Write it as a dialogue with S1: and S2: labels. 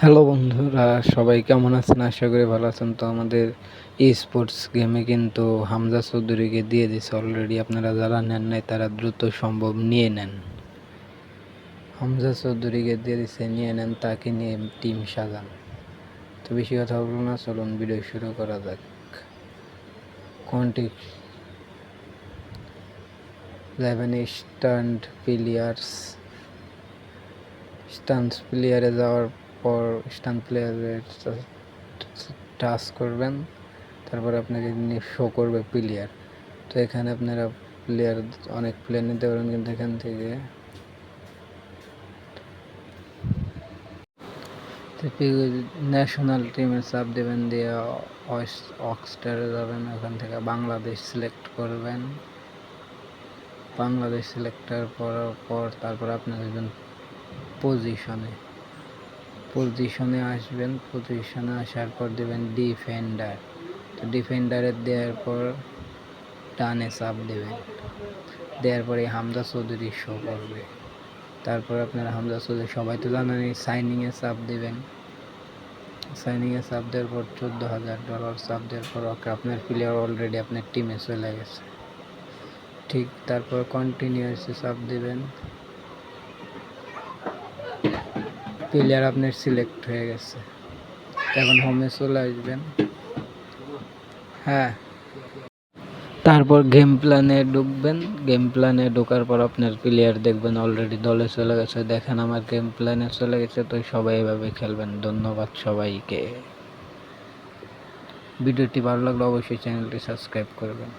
S1: Hello বন্ধুরা, সবাই কেমন আছেন? আশা করি ভালো আছেন। তো আমাদের ই স্পোর্টস গেমে কিন্তু হামজা চৌধুরীকে দিয়ে দিছে অলরেডি আপনারা যারা নেন নাই, তারা দ্রুত সম্ভব নিয়ে নেন। হামজা চৌধুরীকে দিয়ে দিছে নিয়ে নেন, তাকে নিয়ে টিম সাজান। তো বেশি কথা বলব না, চলুন ভিডিও শুরু করা যাক। কোনটি ইলেভেন স্ট্যান্ড প্লেয়ার্স স্টান্স প্লেয়ারে যাওয়ার পর স্টান প্লেয়ারের টাচ করবেন, তারপর আপনাকে শো করবে প্লেয়ার তো এখানে আপনারা প্লেয়ার অনেক প্লেয়ার নিতে পারেন কিন্তু এখান থেকে। ন্যাশনাল টিমে চাপ দেবেন দিয়ে অক্সটারে যাবেন, ওখান থেকে বাংলাদেশ সিলেক্ট করবেন। বাংলাদেশ সিলেক্টার করার পর, তারপর আপনার একজন পজিশনে পজিশনে আসবেন। পজিশনে আসার পর দেবেন ডিফেন্ডার তো ডিফেন্ডারে দেওয়ার পর ডানে চাপ দেবেন। দেওয়ার পরে হামজা চৌধুরী শো করবে। তারপর আপনার হামজা চৌধুরী, সবাই তো জানেন সাইনিংয়ে চাপ দেবেন। সাইনিংয়ে চাপ দেওয়ার পর চোদ্দ হাজার ডলার চাপ দেওয়ার পর ওকে আপনার প্লেয়ার অলরেডি আপনার টিমে চলে গেছে। ঠিক, তারপর কন্টিনিউয়াসে চাপ দেবেন। প্লেয়ার আপনার সিলেক্ট হয়ে গেছে। এখন হোমে চলে আসবেন। হ্যাঁ। তারপর গেম প্ল্যানে ঢুকবেন। গেম প্ল্যানে ঢোকার পর আপনার প্লেয়ার দেখবেন অলরেডি দলে চলে গেছে। দেখেন আমার গেম প্ল্যানে চলে গেছে। তো সবাই এভাবে খেলবেন। ধন্যবাদ সবাইকে। ভিডিওটি ভালো লাগলে অবশ্যই চ্যানেলটি সাবস্ক্রাইব করবেন।